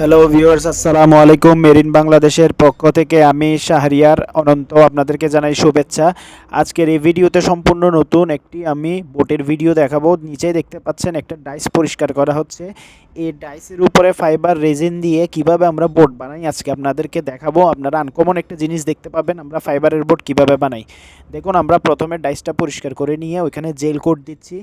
Hello viewers আসসালামু আলাইকুম marine বাংলাদেশের পক্ষ থেকে আমি শাহরিয়ার অনন্ত আপনাদেরকে জানাই শুভেচ্ছা। আজকের এই ভিডিওতে সম্পূর্ণ নতুন একটি আমি বোটের ভিডিও দেখাবো। নিচেই দেখতে পাচ্ছেন একটা ডাইস পরিষ্কার করা হচ্ছে। এই ডাইসের উপরে ফাইবার রেজিন দিয়ে কীভাবে আমরা বোট বানাই আজকে আপনাদেরকে দেখাবো। আপনারা আনকমন একটা জিনিস দেখতে পাবেন, আমরা ফাইবারের বোট কীভাবে বানাই। দেখুন, আমরা প্রথমে ডাইসটা পরিষ্কার করে নিয়ে ওইখানে জেল কোট দিচ্ছি।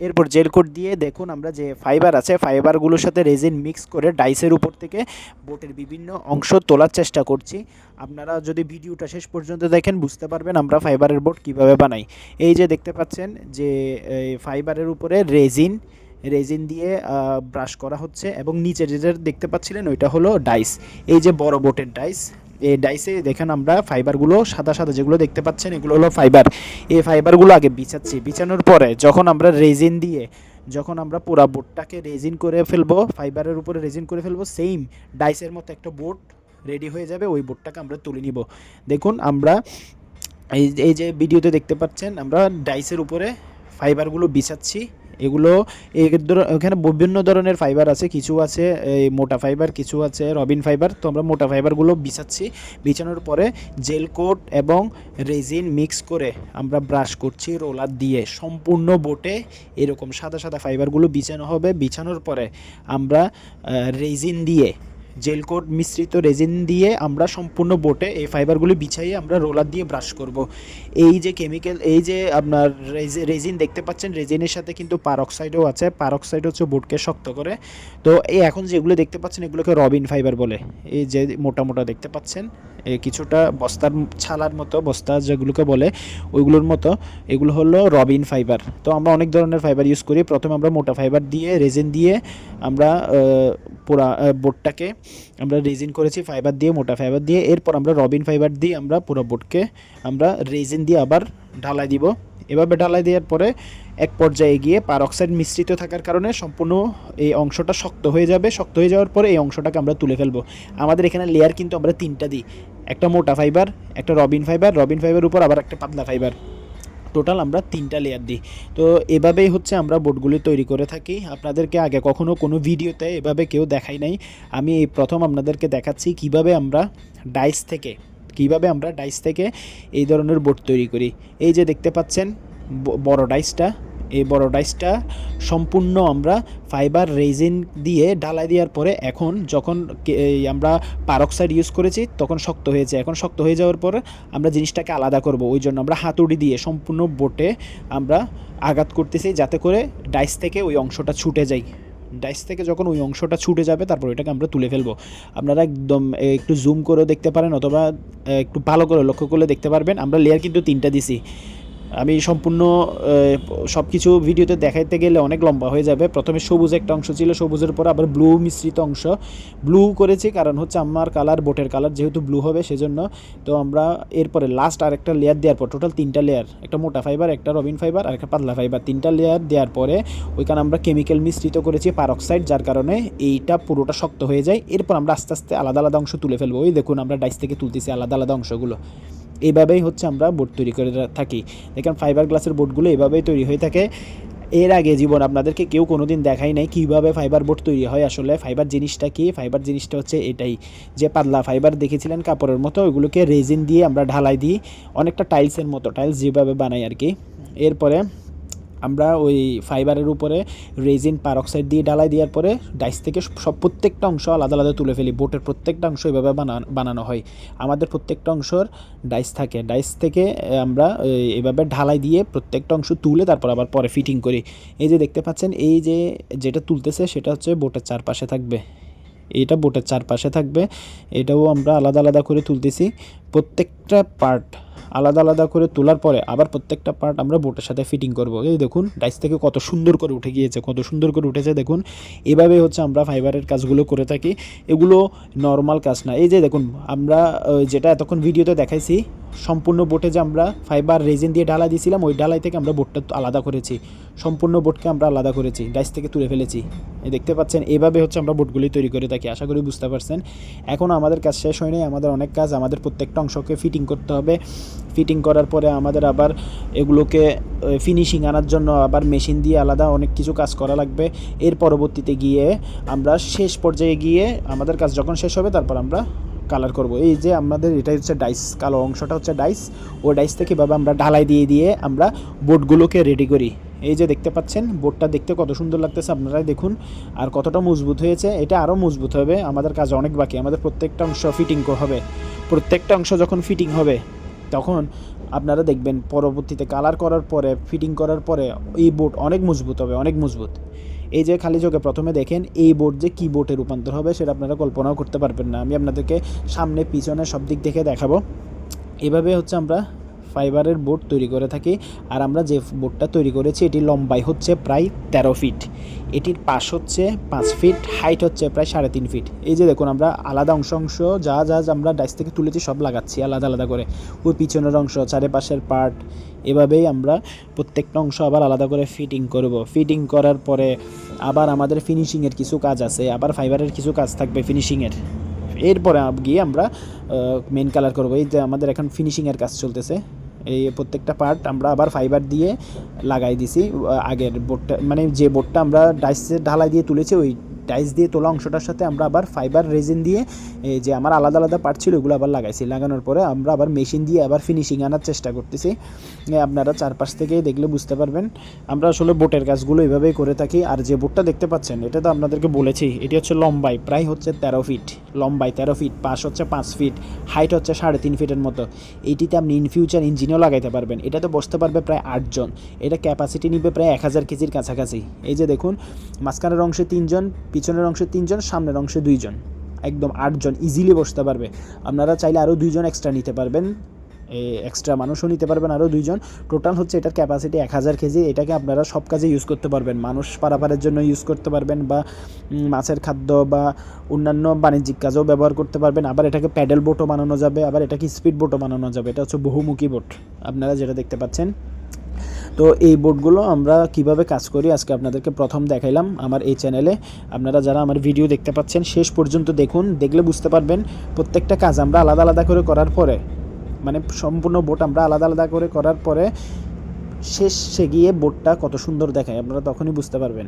এরপর জেল কোট দিয়ে দেখুন আমরা যে ফাইবার আছে ফাইবারগুলোর সাথে রেজিন মিক্স করে ডাইসের উপর থেকে বোটের বিভিন্ন অংশ তোলার চেষ্টা করছি। আপনারা যদি ভিডিওটা শেষ পর্যন্ত দেখেন, বুঝতে পারবেন আমরা ফাইবারের বোট কীভাবে বানাই। এই যে দেখতে পাচ্ছেন যে ফাইবারের উপরে রেজিন রেজিন দিয়ে ব্রাশ করা হচ্ছে এবং নিচে যেটা দেখতে পাচ্ছিলেন ওইটা হলো ডাইস এই যে বড় বোটের ডাইস এই ডাইসে দেখেন আমরা ফাইবারগুলো সাদা সাদা যেগুলো দেখতে পাচ্ছেন, এগুলো হলো ফাইবার। এই ফাইবারগুলো আগে বিছাচ্ছি। বিছানোর পরে যখন আমরা রেজিন দিয়ে, যখন আমরা পুরা বোটটাকে রেজিন করে ফেলব, ফাইবারের উপরে রেজিন করে ফেলব সেম ডাইসের মতো একটা বোট রেডি হয়ে যাবে, ওই বোটটাকে আমরা তুলে নিব। দেখুন, আমরা এই এই যে ভিডিওতে দেখতে পাচ্ছেন, আমরা ডাইসের উপরে ফাইবারগুলো বিছাচ্ছি। এগুলো এখানে বিভিন্ন ধরনের ফাইবার আছে, কিছু আছে, এই মোটা ফাইবার কিছু আছে রবিন ফাইবার তো আমরা মোটা ফাইবারগুলো বিছাচ্ছি। বিছানোর পরে জেল কোট এবং রেজিন মিক্স করে আমরা ব্রাশ করছি রোলার দিয়ে। সম্পূর্ণ বোটে এরকম সাদা সাদা ফাইবারগুলো বিছানো হবে। বিছানোর পরে আমরা রেজিন দিয়ে জেল কোট মিশ্রিত রেজিন দিয়ে আমরা সম্পূর্ণ বোটে এই ফাইবারগুলি বিছাইয়ে আমরা রোলার দিয়ে ব্রাশ করব। এই যে কেমিক্যাল, এই যে আপনার রেজি- রেজিন দেখতে পাচ্ছেন, রেজিনের সাথে কিন্তু পারক্সাইডও আছে। পারক্সাইড হচ্ছে বোটকে শক্ত করে। তো এই এখন যেগুলো দেখতে পাচ্ছেন, এগুলোকে রবিন ফাইবার বলে। এই যে মোটা মোটা দেখতে পাচ্ছেন। কিছুটা বস্তার ছালার মতো, বস্তা যেগুলোকে বলে, ওইগুলোর মতো। এগুলো হলো রবিন ফাইবার। তো আমরা অনেক ধরনের ফাইবার ইউজ করি। প্রথমে আমরা মোটা ফাইবার দিয়ে, রেজিন দিয়ে আমরা পুরা বোটটাকে আমরা রেজিন করেছি, ফাইবার দিয়ে, মোটা ফাইবার দিয়ে। এরপর আমরা রবিন ফাইবার দিয়ে আমরা পুরো বোর্ডকে আমরা রেজিন দিয়ে আবার ঢালাই দিব। এভাবে ঢালাই দেওয়ার পরে এক পর্যায়ে গিয়ে পারক্সাইড মিশ্রিত থাকার কারণে সম্পূর্ণ এই অংশটা শক্ত হয়ে যাবে। শক্ত হয়ে যাওয়ার পরে এই অংশটাকে আমরা তুলে ফেলব। আমাদের এখানে লেয়ার কিন্তু আমরা তিনটা দিই। একটা মোটা ফাইবার একটা রবিন ফাইবার রবিন ফাইবার উপর আবার একটা পাতলা ফাইবার টোটাল আমরা তিনটা লেয়ার দিই। তো এভাবেই হচ্ছে আমরা বোর্ডগুলি তৈরি করে থাকি। আপনাদেরকে আগে কখনো কোনো ভিডিওতে এভাবে কেউ দেখাই নাই। আমি প্রথম আপনাদেরকে দেখাচ্ছি কীভাবে আমরা ডাইস থেকে কীভাবে আমরা ডাইস থেকে এই ধরনের বোর্ড তৈরি করি? এই যে দেখতে পাচ্ছেন বড় ডাইসটা এই বড় ডাইসটা সম্পূর্ণ আমরা ফাইবার রেজিন দিয়ে ঢালাই দেওয়ার পরে এখন যখন আমরা পারক্সাইড ইউজ করেছি, তখন শক্ত হয়েছে। এখন শক্ত হয়ে যাওয়ার পর আমরা জিনিসটাকে আলাদা করব। ওই জন্য আমরা হাতুড়ি দিয়ে সম্পূর্ণ বোটে আমরা আঘাত করতেছি যাতে করে ডাইস থেকে ওই অংশটা ছুটে যায়। ডাইস থেকে যখন ওই অংশটা ছুটে যাবে, তারপর এটাকে আমরা তুলে ফেলব। আপনারা একদম একটু জুম করেও দেখতে পারেন অথবা একটু ভালো করে লক্ষ্য করলে দেখতে পারবেন। আমরা লেয়ার কিন্তু তিনটা দিছি। আমি সম্পূর্ণ সব কিছু ভিডিওতে দেখাইতে গেলে অনেক লম্বা হয়ে যাবে। প্রথমে সবুজ একটা অংশ ছিল, সবুজের পর আবার ব্লু মিশ্রিত অংশ। ব্লু করেছি কারণ হচ্ছে আমার কালার বোটের কালার যেহেতু ব্লু হবে, সেজন্য তো আমরা এরপরে লাস্ট আর একটা লেয়ার দেওয়ার পর টোটাল তিনটা লেয়ার একটা মোটা ফাইবার একটা রবিন ফাইবার আর একটা পাতলা ফাইবার তিনটা লেয়ার দেওয়ার পরে ওইখানে আমরা কেমিক্যাল মিশ্রিত করেছি পারক্সাইড যার কারণে এইটা পুরোটা শক্ত হয়ে যায়। এরপর আমরা আস্তে আস্তে আলাদা আলাদা অংশ তুলে ফেলব। ওই দেখুন, আমরা ডাইস থেকে তুলতেছি আলাদা আলাদা অংশগুলো। এইভাবেই হচ্ছে আমরা বোট তৈরি করে থাকি। দেখেন ফাইবার গ্লাসের বোটগুলো এভাবেই তৈরি হয়ে থাকে। এর আগে জীবন আপনাদেরকে কেউ কোনো দিন দেখাই নাই কীভাবে ফাইবার বোট তৈরি হয় আসলে। ফাইবার জিনিসটা কি? ফাইবার জিনিসটা হচ্ছে এটাই। যে পাতলা ফাইবার দেখেছিলেন কাপড়ের মতো, ওইগুলোকে রেজিন দিয়ে আমরা ঢালাই দিই। অনেকটা টাইলসের মতো টাইলস যেভাবে বানাই আর কি। এরপরে আমরা ওই ফাইবারের উপরে রেজিন পারক্সাইড দিয়ে ঢালাই দেওয়ার পরে ডাইস থেকে সব প্রত্যেকটা অংশ আলাদা আলাদা তুলে ফেলি। বোটের প্রত্যেকটা অংশ এভাবে বানানো হয়। আমাদের প্রত্যেকটা অংশর ডাইস থাকে। ডাইস থেকে আমরা এভাবে ঢালাই দিয়ে প্রত্যেকটা অংশ তুলে তারপর আবার পরে ফিটিং করি। এই যে দেখতে পাচ্ছেন, এই যে যেটা তুলতেছে সেটা হচ্ছে বোটের চারপাশে থাকবে। এটা বোটের চারপাশে থাকবে। এটাও আমরা আলাদা আলাদা করে তুলতেছি। প্রত্যেকটা পার্ট আলাদা আলাদা করে তোলার পরে আবার প্রত্যেকটা পার্ট আমরা বোটের সাথে ফিটিং করব। এই দেখুন ডাইস থেকে কত সুন্দর করে উঠে গিয়েছে, কত সুন্দর করে উঠেছে দেখুন। এভাবে হচ্ছে আমরা ফাইবারের কাজগুলো করে থাকি। এগুলো নর্মাল কাজ না। এই যে দেখুন, আমরা যেটা এতক্ষণ ভিডিওতে দেখাইছি, সম্পূর্ণ বোটে যে আমরা ফাইবার রেজিন দিয়ে ঢালাই দিয়েছিলাম ওই ঢালাই থেকে আমরা বোটটা আলাদা করেছি। সম্পূর্ণ বোটকে আমরা আলাদা করেছি ডাইস থেকে তুলে ফেলেছি। দেখতে পাচ্ছেন, এভাবে হচ্ছে আমরা বোটগুলি তৈরি করে থাকি, আশা করি বুঝতে পারছেন। এখনও আমাদের কাজ শেষ হয়নি আমাদের অনেক কাজ, আমাদের প্রত্যেকটা অংশকে ফিটিং করতে হবে। ফিটিং করার পরে আমাদের আবার এগুলোকে ফিনিশিং আনার জন্য আবার মেশিন দিয়ে আলাদা অনেক কিছু কাজ করা লাগবে। এর পরবর্তীতে গিয়ে আমরা শেষ পর্যায়ে গিয়ে আমাদের কাজ যখন শেষ হবে, তারপর আমরা কালার করব। এই যে আমাদের এটাই হচ্ছে ডাইস কালো অংশটা হচ্ছে ডাইস ও ডাইস থেকে এভাবে আমরা ঢালাই দিয়ে দিয়ে আমরা বোর্ডগুলোকে রেডি করি। এই যে দেখতে পাচ্ছেন, বোর্ডটা দেখতে কত সুন্দর লাগতেছে, আপনারাই দেখুন। আর কতটা মজবুত হয়েছে, এটা আরও মজবুত হবে। আমাদের কাজ অনেক বাকি, আমাদের প্রত্যেকটা অংশ ফিটিং হবে। প্রত্যেকটা অংশ যখন ফিটিং হবে তখন আপনারা দেখবেন পরবর্তীতে কালার করার পরে ফিটিং করার পরে এই বোর্ড অনেক মজবুত হবে, অনেক মজবুত। এই যে খালি চোখে প্রথমে দেখেন, এই বোর্ড যে কী বোর্ডে রূপান্তর হবে সেটা আপনারা কল্পনাও করতে পারবেন না। আমি আপনাদেরকে সামনে, পিছনে সব দিক থেকে দেখাবো। এভাবে হচ্ছে আমরা ফাইবারের বোর্ড তৈরি করে থাকি, আর আমরা যে বোর্ডটা তৈরি করেছি এটি লম্বাই হচ্ছে প্রায় তেরো ফিট। এটির পাশ হচ্ছে পাঁচ ফিট, হাইট হচ্ছে প্রায় সাড়ে তিন ফিট। এই যে দেখুন, আমরা আলাদা অংশ অংশ, যা যা আমরা ডাইস থেকে তুলেছি, সব লাগাচ্ছি আলাদা আলাদা করে। ওই পিছনের অংশ, চারিপাশের পার্ট, এভাবেই আমরা প্রত্যেকটা অংশ আবার আলাদা করে ফিটিং করব। ফিটিং করার পরে আবার আমাদের ফিনিশিংয়ের কিছু কাজ আছে, আবার ফাইবারের কিছু কাজ থাকবে ফিনিশিংয়ের। এরপরে গিয়ে আমরা মেন কালার করব। এই যে আমাদের এখন ফিনিশিংয়ের কাজ চলতেছে। এই প্রত্যেকটা পার্ট আমরা আবার ফাইবার দিয়ে লাগাই দিছি আগের বোর্ডটা মানে যে বোর্ডটা আমরা ডাইসে ঢালাই দিয়ে তুলেছি, ওই ডাইস দিয়ে তোলা অংশটার সাথে আমরা আবার ফাইবার রেজিন দিয়ে যে আমার আলাদা আলাদা পার্ট ছিল ওগুলো আবার লাগাইছি। লাগানোর পরে আমরা আবার মেশিন দিয়ে আবার ফিনিশিং আনার চেষ্টা করতেছি। আপনারা চারপাশ থেকে দেখলে বুঝতে পারবেন। আমরা আসলে বোটের কাজগুলো এভাবেই করে থাকি। আর যে বোটটা দেখতে পাচ্ছেন, এটা তো আপনাদেরকে বলেছি, এটি হচ্ছে লম্বাই, প্রায় হচ্ছে তেরো ফিট লম্বাই তেরো ফিট পাশ হচ্ছে পাঁচ ফিট হাইট হচ্ছে সাড়ে তিন ফিটের মতো। এইটিতে আপনি ইন ফিউচার ইঞ্জিনও লাগাইতে পারবেন। এটাতে বসতে পারবে প্রায় আটজন এটা ক্যাপাসিটি নিবে প্রায় এক হাজার কেজির কাছাকাছি। এই যে দেখুন, মাঝখানের অংশে তিনজন পিছনের অংশে তিনজন, সামনের অংশে দুইজন। একদম আটজন ইজিলি বসতে পারবে। আপনারা চাইলে আরও দুইজন এক্সট্রা নিতে পারবেন। এক্সট্রা মানুষও নিতে পারবেন আরও দুইজন। টোটাল হচ্ছে এটার ক্যাপাসিটি এক হাজার কেজি এটাকে আপনারা সব কাজে ইউজ করতে পারবেন। মানুষ পারাপারের জন্য ইউজ করতে পারবেন বা মাছের খাদ্য বা অন্যান্য বাণিজ্যিক কাজেও ব্যবহার করতে পারবেন। আবার এটাকে প্যাডেল বোটও বানানো যাবে। আবার এটাকে স্পিড বোটও বানানো যাবে। এটা হচ্ছে বহুমুখী বোট আপনারা যেটা দেখতে পাচ্ছেন। তো এই বোর্ডগুলো আমরা কীভাবে কাজ করি? আজকে আপনাদেরকে প্রথম দেখাইলাম আমার এই চ্যানেলে আপনারা যারা আমার ভিডিও দেখতে পাচ্ছেন, শেষ পর্যন্ত দেখুন, দেখলে বুঝতে পারবেন প্রত্যেকটা কাজ আমরা আলাদা আলাদা করে করার পরে মানে সম্পূর্ণ বোট আমরা আলাদা আলাদা করে করার পরে শেষে গিয়ে বোটটা কত সুন্দর দেখায়, আপনারা তখনই বুঝতে পারবেন।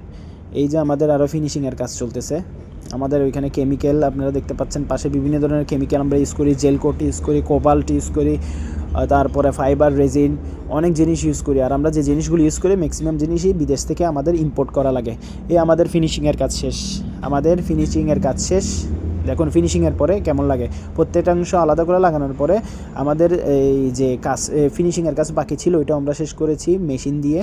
এই যে আমাদের আরও ফিনিশিংয়ের কাজ চলতেছে। আমাদের ওইখানে কেমিক্যাল আপনারা দেখতে পাচ্ছেন, পাশে বিভিন্ন ধরনের কেমিক্যাল আমরা ইউজ করি জেল কোট ইউজ করি কোবাল্ট ইউজ করি। তারপরে ফাইবার রেজিন অনেক জিনিস ইউজ করি। আর আমরা যে জিনিসগুলো ইউজ করি ম্যাক্সিমাম জিনিসই বিদেশ থেকে আমাদের ইম্পোর্ট করা লাগে। এই আমাদের ফিনিশিংয়ের কাজ শেষ। আমাদের ফিনিশিংয়ের কাজ শেষ। দেখুন ফিনিশিংয়ের পরে কেমন লাগে? প্রত্যেকটা অংশ আলাদা করে লাগানোর পরে আমাদের এই যে কাজ ফিনিশিংয়ের কাজ বাকি ছিল ওইটা আমরা শেষ করেছি মেশিন দিয়ে।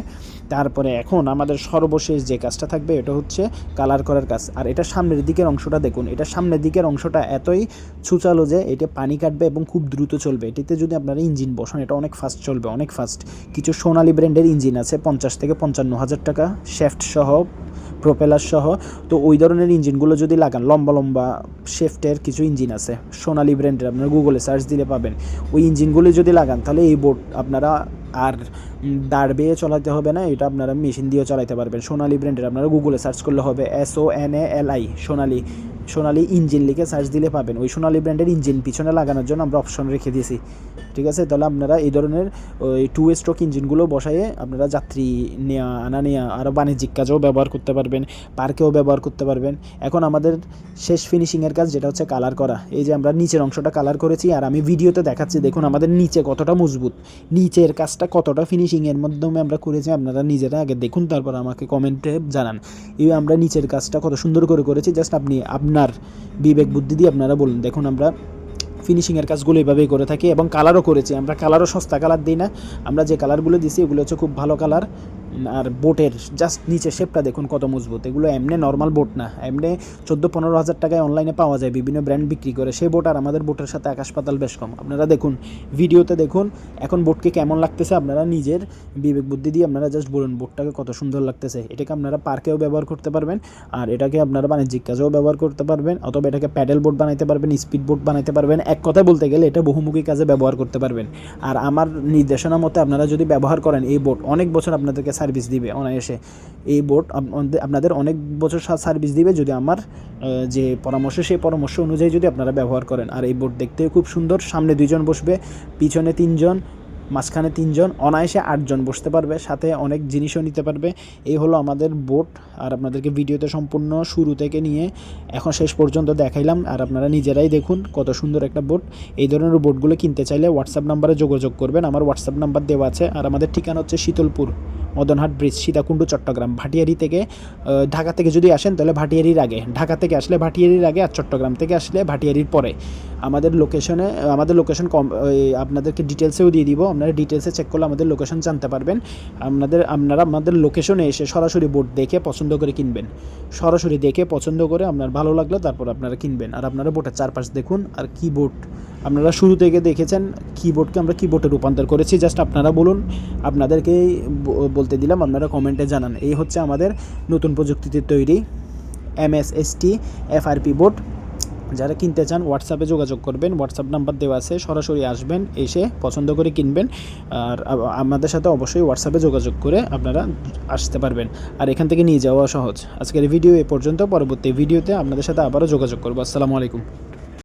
তারপরে এখন আমাদের সর্বশেষ যে কাজটা থাকবে, এটা হচ্ছে কালার করার কাজ। আর এটা সামনের দিকের অংশটা দেখুন, এটা সামনের দিকের অংশটা এতই ছুচালো যে এটা পানি কাটবে এবং খুব দ্রুত চলবে। এটিতে যদি আপনারা ইঞ্জিন বসান, এটা অনেক ফাস্ট চলবে, অনেক ফাস্ট কিছু সোনালি ব্র্যান্ডের ইঞ্জিন আছে, পঞ্চাশ থেকে পঞ্চান্ন হাজার টাকা শেফট সহ প্রোপেলার সহ, তো ওই ধরনের ইঞ্জিনগুলো যদি লাগান, লম্বা লম্বা শেফটের কিছু ইঞ্জিন আছে, সোনালি ব্র্যান্ডের আপনারা গুগলে সার্চ দিলে পাবেন। ওই ইঞ্জিনগুলি যদি লাগান, তাহলে এই বোট আপনারা আর দাঁড় বেয়ে চালাতে হবে না, এটা আপনারা মেশিন দিয়েও চালাতে পারবেন। সোনালি ব্র্যান্ডের আপনারা গুগলে সার্চ করলে হবে S O N A L I Sonali. Sonali engine লিখে সার্চ দিলে পাবেন। ওই সোনালি ব্র্যান্ডের ইঞ্জিন পিছনে লাগানোর জন্য আমরা অপশন রেখে দিয়েছি। ঠিক আছে? তাহলে আপনারা এই ধরনের ওই টু স্ট্রোক ইঞ্জিনগুলো বসায়ে আপনারা যাত্রী নেওয়া আনা নেওয়া আরও বাণিজ্যিক কাজেও ব্যবহার করতে পারবেন, পার্কেও ব্যবহার করতে পারবেন। এখন আমাদের শেষ ফিনিশিংয়ের কাজ যেটা হচ্ছে কালার করা। এই যে আমরা নিচের অংশটা কালার করেছি আর আমি ভিডিওতে দেখাচ্ছি, দেখুন আমাদের নিচে কতটা মজবুত। নিচের কাজটা কতটা ফিনিশিংয়ের মাধ্যমে আমরা করেছি আপনারা নিজেরা আগে দেখুন, তারপর আমাকে কমেন্টে জানান। এই আমরা নিচের কাজটা কত সুন্দর করে করেছি জাস্ট আপনি আপনার বিবেক বুদ্ধি দিয়ে আপনারা বলুন। দেখুন, আমরা ফিনিশিংয়ের কাজগুলো এভাবেই করে থাকি এবং কালারও করেছি। আমরা কালারও সস্তা কালার দিই না। আমরা যে কালারগুলো দিছি, এগুলো হচ্ছে খুব ভালো কালার আর বোটের জাস্ট নিচে শেপটা দেখুন কত মজবুত। এগুলো এমনি নর্মাল বোট না। এমনি চোদ্দ পনেরো হাজার টাকায় অনলাইনে পাওয়া যায়, বিভিন্ন ব্র্যান্ড বিক্রি করে। সেই বোট আর আমাদের বোটের সাথে আকাশ পাতাল বেশ কম। আপনারা দেখুন ভিডিওতে দেখুন এখন বোটকে কেমন লাগতেছে, আপনারা নিজের বিবেক বুদ্ধি দিয়ে আপনারা জাস্ট বলুন বোটটাকে কত সুন্দর লাগতেছে। এটাকে আপনারা পার্কেও ব্যবহার করতে পারবেন, আর এটাকে আপনারা বাণিজ্যিক কাজেও ব্যবহার করতে পারবেন, অথবা এটাকে প্যাডেল বোট বানাইতে পারবেন স্পিড বোট বানাইতে পারবেন। এক কথায় বলতে গেলে এটা বহুমুখী কাজে ব্যবহার করতে পারবেন। আর আমার নির্দেশনা মতে আপনারা যদি ব্যবহার করেন এই বোট অনেক বছর আপনাদেরকে সার্ভিস দিবে অনায়াসে। এই আপ- আপনাদের অনেক বছর সার্ভিস দিবে যদি আমার যে পরামর্শ সেই পরামর্শ অনুযায়ী যদি আপনারা ব্যবহার করেন। আর এই বোট দেখতে খুব সুন্দর, সামনে দুইজন বসবে, পিছনে তিনজন, মাঝখানে তিনজন, অনায়াসে আটজন বসতে পারবে, সাথে অনেক জিনিসও নিতে পারবে। এই হলো আমাদের বোট আর আপনাদেরকে ভিডিওতে সম্পূর্ণ শুরু থেকে নিয়ে এখন শেষ পর্যন্ত দেখাইলাম। আর আপনারা নিজেরাই দেখুন কত সুন্দর একটা বোট এই ধরনের বোটগুলো কিনতে চাইলে হোয়াটসঅ্যাপ নাম্বারে যোগাযোগ করবেন। আমার হোয়াটসঅ্যাপ নাম্বার দেওয়া আছে। আর আমাদের ঠিকানা হচ্ছে শীতলপুর। মদনহাট ব্রিজ, সীতাকুণ্ড, চট্টগ্রাম। ভাটিয়ারি থেকে ঢাকা থেকে যদি আসেন, তাহলে ভাটিয়ারির আগে। ঢাকা থেকে আসলে ভাটিয়ারির আগে আর চট্টগ্রাম থেকে আসলে ভাটিয়ারির পরে। আমাদের লোকেশনে আমাদের লোকেশন কম আপনাদেরকে ডিটেলসেও দিয়ে দিব। আপনারা ডিটেলসে চেক করলে আমাদের লোকেশন জানতে পারবেন। আপনাদের, আপনারা আমাদের লোকেশনে এসে সরাসরি বোর্ড দেখে পছন্দ করে কিনবেন। সরাসরি দেখে পছন্দ করে আপনার ভালো লাগল, তারপর আপনারা কিনবেন। আর আপনারা বোটের চারপাশ দেখুন, আর কিবোর্ড আপনারা শুরু থেকে দেখেছেন কিবোর্ডকে আমরা কিবোর্ডে রূপান্তর করেছি। জাস্ট আপনারা বলুন আপনাদেরকেই ব- বলতে দিলাম, আপনারা কমেন্টে জানান। এই হচ্ছে আমাদের নতুন প্রযুক্তিতে তৈরি M S S T FRP board যারা কিনতে চান হোয়াটসঅ্যাপে যোগাযোগ করবেন। হোয়াটসঅ্যাপ নাম্বার দেওয়া আছে, সরাসরি আসবেন, এসে পছন্দ করে কিনবেন। আর আমাদের সাথে অবশ্যই হোয়াটসঅ্যাপে যোগাযোগ করে আপনারা আসতে পারবেন। আর এখান থেকে নিয়ে যাওয়া সহজ। আজকের ভিডিও এ পর্যন্ত, পরবর্তী ভিডিওতে আপনাদের সাথে আবারও যোগাযোগ করব। আসসালামু আলাইকুম।